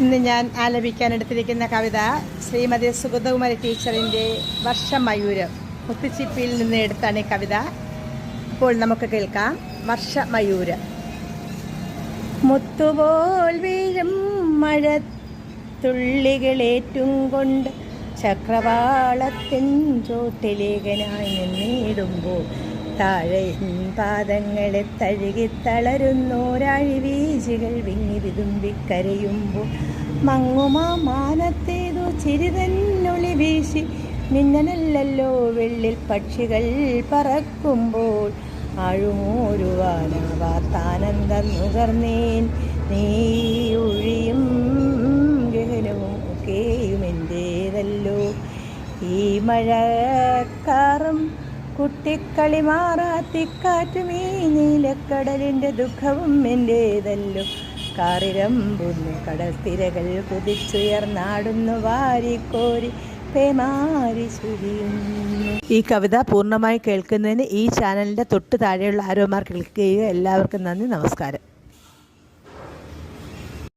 ഇന്ന് ഞാൻ ആലപിക്കാൻ എടുത്തിരിക്കുന്ന കവിത ശ്രീമതി സുഗതകുമാരി ടീച്ചറിന്റെ വർഷം മയൂരം. മുത്തുച്ചിപ്പിയിൽ നിന്ന് എടുത്താണ് ഈ കവിത. ഇപ്പോൾ നമുക്ക് കേൾക്കാം. വർഷ മയൂരം. മുത്തുപോൽ വീഴും മഴ തുള്ളികളേറ്റും കൊണ്ട് ചക്രവാളത്തിൻ ചോട്ടിലേകനായി നിന്നിടുമ്പോൾ താഴെ പാദങ്ങളെ തഴുകി തളരുന്നോരാഴി വീശികൾ വിങ്ങി വിതുമ്പിക്കരയുമ്പോൾ മങ്ങുമാ മാനത്തേതു ചിരിതന്നൊളി വീശി മിന്നനല്ലല്ലോ വെള്ളിൽ പക്ഷികൾ പറക്കുമ്പോൾ ആഴുമോരുവാനാവാത്താനന്ദം നുകർന്നേൻ നീ ഒഴിയും ഗഹനവും ഒക്കെയും എന്റേതല്ലോ ഈ മഴക്കാറും കുട്ടിക്കളി മാറാത്തിക്കാറ്റു ഈ നീലക്കടലിന്റെ ദുഃഖവും എന്റേതല്ലോ. കടൽ തിരകൾ കുതിച്ചുയർന്നാടുന്നു വാരിക്കോരി ഈ കവിത പൂർണമായി കേൾക്കുന്നതിന് ഈ ചാനലിന്റെ തൊട്ട് താഴെയുള്ള ആരോമാർ ക്ലിക്ക് ചെയ്യുക എല്ലാവർക്കും നന്ദി നമസ്കാരം.